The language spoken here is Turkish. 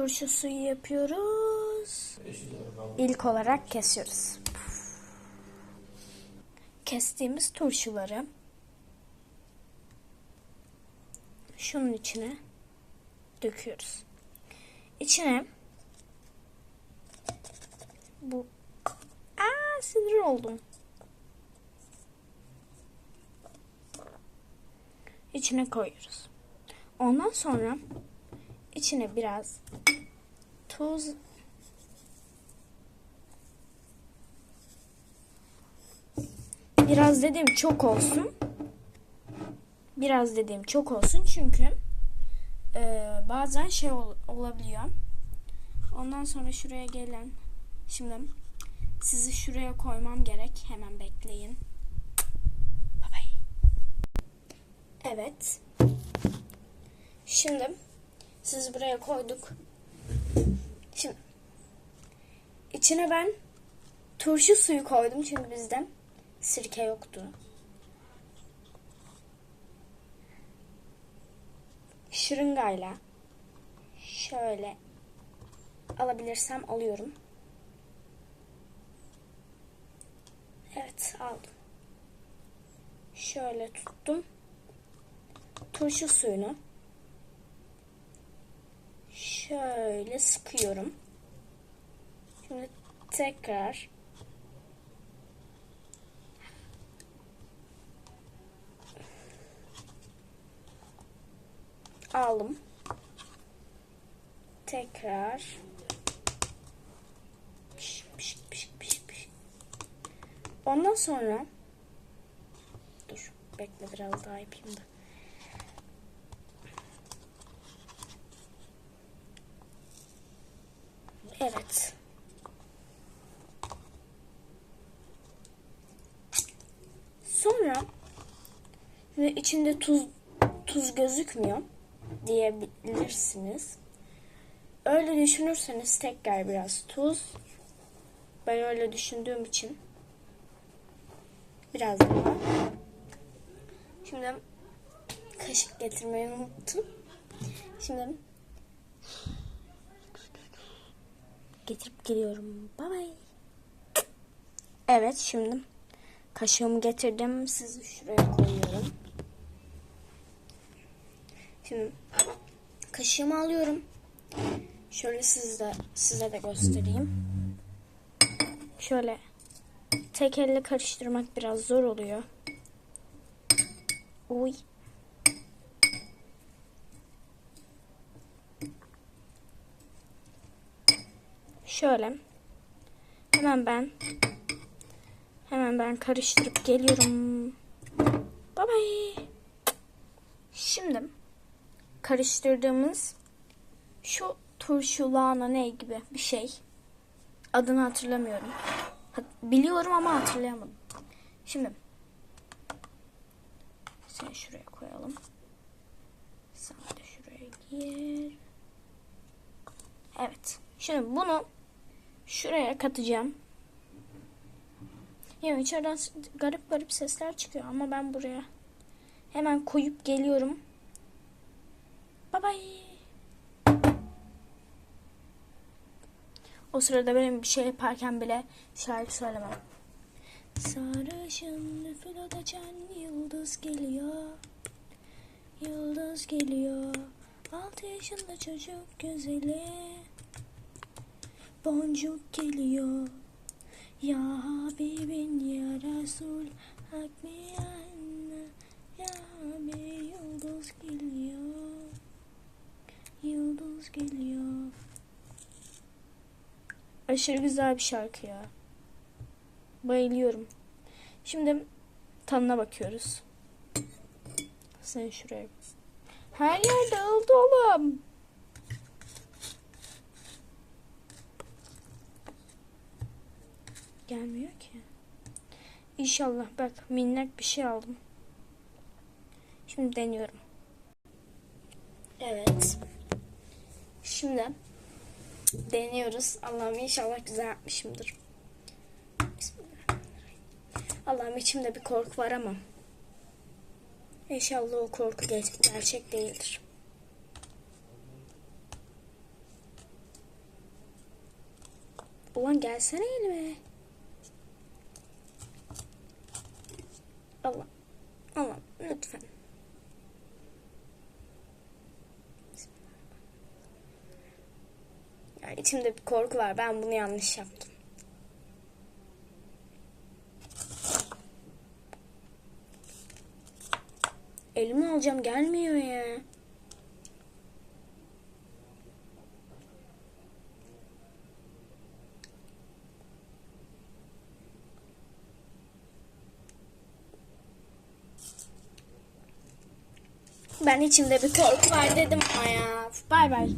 turşu yapıyoruz. İlk olarak kesiyoruz. Kestiğimiz turşuları şunun içine döküyoruz. İçine bu Aa sinir oldum. İçine koyuyoruz. Ondan sonra içine biraz tuz biraz dediğim çok olsun. Biraz dediğim çok olsun çünkü e, bazen şey ol- olabiliyor. Ondan sonra şuraya gelen şimdi sizi şuraya koymam gerek. Hemen bekleyin. Bye bye. Evet. Şimdi sizi buraya koyduk. Şimdi içine ben turşu suyu koydum çünkü bizde sirke yoktu. Şırıngayla şöyle alabilirsem alıyorum. Evet aldım. Şöyle tuttum. Turşu suyunu şöyle sıkıyorum. Şimdi tekrar aldım. Tekrar. Ondan sonra dur bekle biraz daha yapayım da. Evet. Sonra ve içinde tuz tuz gözükmüyor diyebilirsiniz. Öyle düşünürseniz tekrar biraz tuz. Ben öyle düşündüğüm için biraz daha. Şimdi kaşık getirmeyi unuttum. Şimdi getirip geliyorum. Bye bye. Evet şimdi kaşığımı getirdim. Sizi şuraya koyuyorum. Şimdi kaşığımı alıyorum. Şöyle size, size de göstereyim. Şöyle tek elle karıştırmak biraz zor oluyor. Uy. Şöyle. Hemen ben hemen ben karıştırıp geliyorum. Bye bye. Şimdi karıştırdığımız şu turşu lahana ne gibi bir şey. Adını hatırlamıyorum. Ha- Biliyorum ama hatırlayamadım. Şimdi sen şuraya koyalım. Sen de şuraya gir. Evet. Şimdi bunu şuraya katacağım. Ya içeriden garip garip sesler çıkıyor ama ben buraya hemen koyup geliyorum. Bye bye. O sırada benim bir şey yaparken bile şarkı söylemem. Sarışın nüfül açan yıldız geliyor. Yıldız geliyor. Altı yaşında çocuk güzeli. Boncuk geliyor. Ya Habibin ya Resul Hak mi anne Ya Habi yıldız geliyor Yıldız geliyor Aşırı güzel bir şarkı ya. Bayılıyorum. Şimdi tadına bakıyoruz. Sen şuraya. Her yer dağıldı oğlum. Gelmiyor ki. İnşallah bak minnak bir şey aldım. Şimdi deniyorum. Evet. Şimdi deniyoruz. Allah'ım inşallah güzel yapmışımdır. Allah'ım içimde bir korku var ama inşallah o korku ger- gerçek değildir. Ulan gelsene elime. Allah. Allah lütfen. Yani içimde bir korku var. Ben bunu yanlış yaptım. Elimi alacağım gelmiyor ya. Ben içimde bir korku var dedim ya. Bay bay.